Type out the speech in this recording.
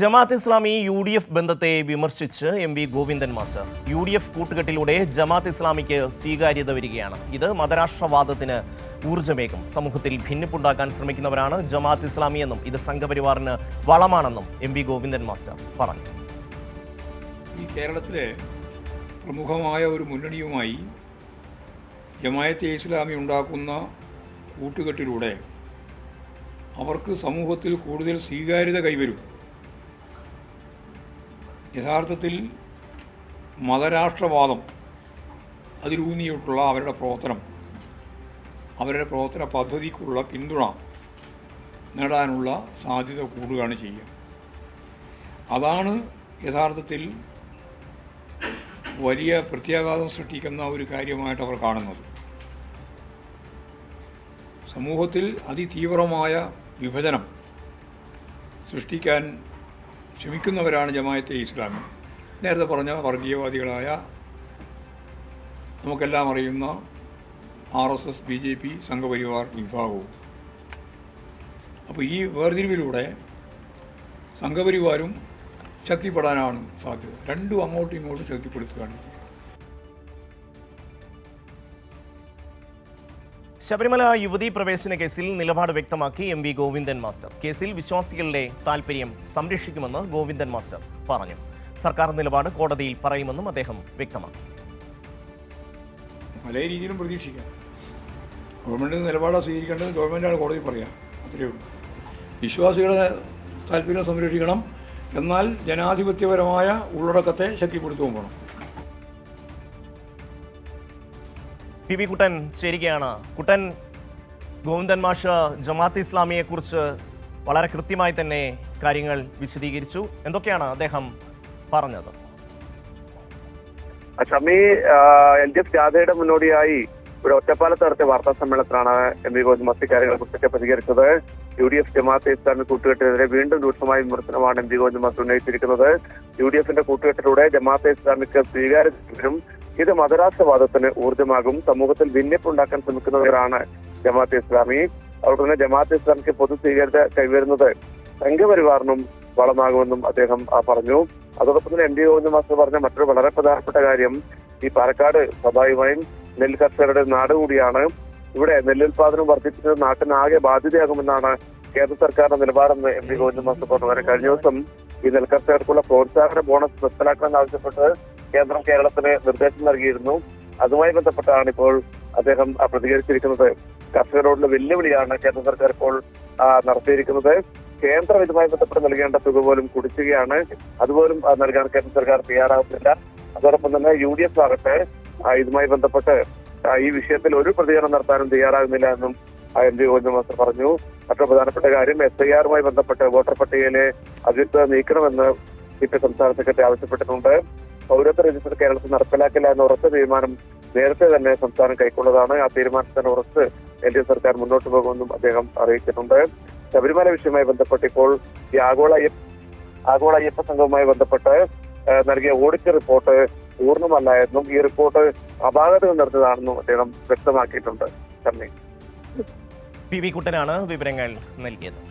Jamaat Islami U D F ബന്ധത്തെ വിമർശിച്ച് M V Govindan master. U D F കൂട്ടുകെട്ടിലൂടെ Jamaat ഇസ്ലാമിക്ക് സ്വീകാര്യത വരികയാണ്. ഇത് മതരാഷ്ട്രവാദത്തിന് ഊർജമേകും. സമൂഹത്തിൽ ഭിന്നിപ്പുണ്ടാക്കാൻ ശ്രമിക്കുന്നവരാണ് ജമാഅത്ത് ഇസ്ലാമി എന്നും ഇത് സംഘപരിവാറിന് വളമാണെന്നും എം വി ഗോവിന്ദൻ മാസ്റ്റർ പറഞ്ഞു. ഈ കേരളത്തിലെ പ്രമുഖമായ ഒരു മുന്നണിയുമായി ജമായത്തെ ഇസ്ലാമി ഉണ്ടാക്കുന്ന കൂട്ടുകെട്ടിലൂടെ അവർക്ക് സമൂഹത്തിൽ കൂടുതൽ സ്വീകാര്യത കൈവരും. യഥാർത്ഥത്തിൽ മതരാഷ്ട്രവാദം അതിലൂന്നിയിട്ടുള്ള അവരുടെ പ്രവർത്തനം അവരുടെ പ്രവർത്തന പദ്ധതിക്കുള്ള പിന്തുണ നേടാനുള്ള സാധ്യത കൂടുകയാണ് ചെയ്യുക. അതാണ് യഥാർത്ഥത്തിൽ വലിയ പ്രത്യാഘാതം സൃഷ്ടിക്കുന്ന ഒരു കാര്യമായിട്ട് അവർ കാണുന്നത്. സമൂഹത്തിൽ അതിതീവ്രമായ വിഭജനം സൃഷ്ടിക്കാൻ ശ്രമിക്കുന്നവരാണ് ജമായത്തെ ഇസ്ലാമി. നേരത്തെ പറഞ്ഞ വർഗീയവാദികളായ നമുക്കെല്ലാം അറിയുന്ന R S S B J P Sangh Parivar വിഭാഗവും. അപ്പോൾ ഈ വേർതിരിവിലൂടെ സംഘപരിവാരും ശക്തിപ്പെടാനാണ് സാധ്യത. രണ്ടും അങ്ങോട്ടും ഇങ്ങോട്ടും ശക്തിപ്പെടുത്തുകയാണ് ശബരിമല യുവതീ പ്രവേശന കേസിൽ നിലപാട് വ്യക്തമാക്കി എം വി ഗോവിന്ദൻ മാസ്റ്റർ. കേസിൽ വിശ്വാസികളുടെ താൽപര്യം സംരക്ഷിക്കുമെന്ന് ഗോവിന്ദൻ മാസ്റ്റർ പറഞ്ഞു. സർക്കാർ നിലപാട് കോടതിയിൽ പറയുമെന്നും അദ്ദേഹം വ്യക്തമാക്കി. പല രീതിയിലും പ്രതീക്ഷിക്കാം. ഗവൺമെന്റ് നിലപാടാണ് സ്വീകരിക്കേണ്ടത് ഗവൺമെന്റാണ് കോടതി പറയുക അത്രയേ ഉള്ളൂ. വിശ്വാസികളുടെ താല്പര്യം സംരക്ഷിക്കണം. എന്നാൽ ജനാധിപത്യപരമായ ഉള്ളടക്കത്തെ ശക്തിപ്പെടുത്തുകയും പി വി കുട്ടൻ ചേരുകയാണ്. കുട്ടൻ ഗോവിന്ദൻ മാഷ് ജമാഅത്ത് ഇസ്ലാമിയെക്കുറിച്ച് വളരെ കൃത്യമായി തന്നെ കാര്യങ്ങൾ വിശദീകരിച്ചു. എന്തൊക്കെയാണ് അദ്ദേഹം പറഞ്ഞത്? ഷമി എൽ ഡി എഫ് ജാഥയുടെ മുന്നോടിയായി ഇവിടെ ഒറ്റപ്പാലത്ത് നടത്തിയ വാർത്താ സമ്മേളനത്തിലാണ് എം വി ഗോവിന്ദ് കാര്യങ്ങളെ കുറിച്ചൊക്കെ പ്രതികരിച്ചത്. U D F Jamaat Islami കൂട്ടുകെട്ടിനെതിരെ വീണ്ടും രൂക്ഷമായ വിമർശനമാണ് എം വി ഗോവിന്ദ് മത്ത് ഉന്നയിച്ചിരിക്കുന്നത്. യു ഡി എഫിന്റെ കൂട്ടുകെട്ടിലൂടെ ജമാഅത്തെ ഇസ്ലാമിക്ക് സ്വീകാര്യതയും ഇത് മതരാഷ്ട്രവാദത്തിന് ഊർജമാകും. സമൂഹത്തിൽ ഭിന്നിപ്പുണ്ടാക്കാൻ ശ്രമിക്കുന്നവരാണ് ജമാഅത്തെ ഇസ്ലാമി. അതുകൊണ്ട് തന്നെ ജമാഅത്തെ ഇസ്ലാമിക്ക് പൊതു സ്വീകാര്യത കൈവരുന്നത് സംഘപരിവാറിനും വളമാകുമെന്നും അദ്ദേഹം പറഞ്ഞു. അതോടൊപ്പം തന്നെ എം ഡി ഗോവിന്ദ മാസ്റ്റർ പറഞ്ഞ മറ്റൊരു വളരെ പ്രധാനപ്പെട്ട കാര്യം ഈ പാലക്കാട് സ്വാഭാവികമായും നെൽ കർഷകരുടെ നാട് കൂടിയാണ്. ഇവിടെ നെല്ലുൽപാദനം വർദ്ധിപ്പിച്ചത് നാട്ടിനാകെ ബാധ്യതയാകുമെന്നാണ് കേന്ദ്ര സർക്കാരിന്റെ നിലപാടെന്ന് എം ഡി ഗോവിന്ദ മാസ്റ്റർ പറഞ്ഞു. കഴിഞ്ഞ ദിവസം ഈ നെൽ കർഷകർക്കുള്ള പ്രോത്സാഹന ബോണസ് നിർത്തലാക്കണമെന്ന് ആവശ്യപ്പെട്ട് കേന്ദ്രം കേരളത്തിന് നിർദ്ദേശം നൽകിയിരുന്നു. അതുമായി ബന്ധപ്പെട്ടാണ് ഇപ്പോൾ അദ്ദേഹം പ്രതികരിച്ചിരിക്കുന്നത്. കർഷകരോടുള്ള വെല്ലുവിളിയാണ് കേന്ദ്ര സർക്കാർ ഇപ്പോൾ നടത്തിയിരിക്കുന്നത്. കേന്ദ്രം ഇതുമായി ബന്ധപ്പെട്ട് നൽകേണ്ട തുക പോലും കുടിക്കുകയാണ് അതുപോലും നൽകാൻ കേന്ദ്ര സർക്കാർ തയ്യാറാകുന്നില്ല. അതോടൊപ്പം തന്നെ യു ഡി എഫ് ആകട്ടെ ഇതുമായി ബന്ധപ്പെട്ട് ഈ വിഷയത്തിൽ ഒരു പ്രതികരണം നടത്താനും തയ്യാറാകുന്നില്ല എന്നും എം ജി ഗോവിന്ദ മാസ്റ്റർ പറഞ്ഞു. മറ്റൊരു പ്രധാനപ്പെട്ട കാര്യം എസ് ഐ ആറുമായി ബന്ധപ്പെട്ട് വോട്ടർ പട്ടികയിലെ അവ്യക്തത നീക്കണമെന്ന് സി പി സംസ്ഥാന സെക്രട്ടറി ആവശ്യപ്പെട്ടിട്ടുണ്ട്. പൗരത്വ രജിസ്റ്റർ കേരളത്തിൽ നടപ്പിലാക്കില്ല എന്ന ഉറച്ച തീരുമാനം നേരത്തെ തന്നെ സംസ്ഥാനം കൈക്കൊള്ളതാണ്. ആ തീരുമാനത്തിന് ഉറച്ച് എൽ ഡി എഫ് സർക്കാർ മുന്നോട്ട് പോകുമെന്നും അദ്ദേഹം അറിയിച്ചിട്ടുണ്ട്. ശബരിമല വിഷയവുമായി ബന്ധപ്പെട്ട് ഇപ്പോൾ ഈ ആഗോള ആഗോള അയ്യപ്പ സംഘവുമായി ബന്ധപ്പെട്ട് നൽകിയ ഓഡിറ്റ് റിപ്പോർട്ട് പൂർണമല്ല എന്നും ഈ റിപ്പോർട്ട് അപാകതകൾ നിർത്തതാണെന്നും അദ്ദേഹം വ്യക്തമാക്കിയിട്ടുണ്ട്. പി വി കുട്ടനാണ് വിവരങ്ങൾ നൽകിയത്.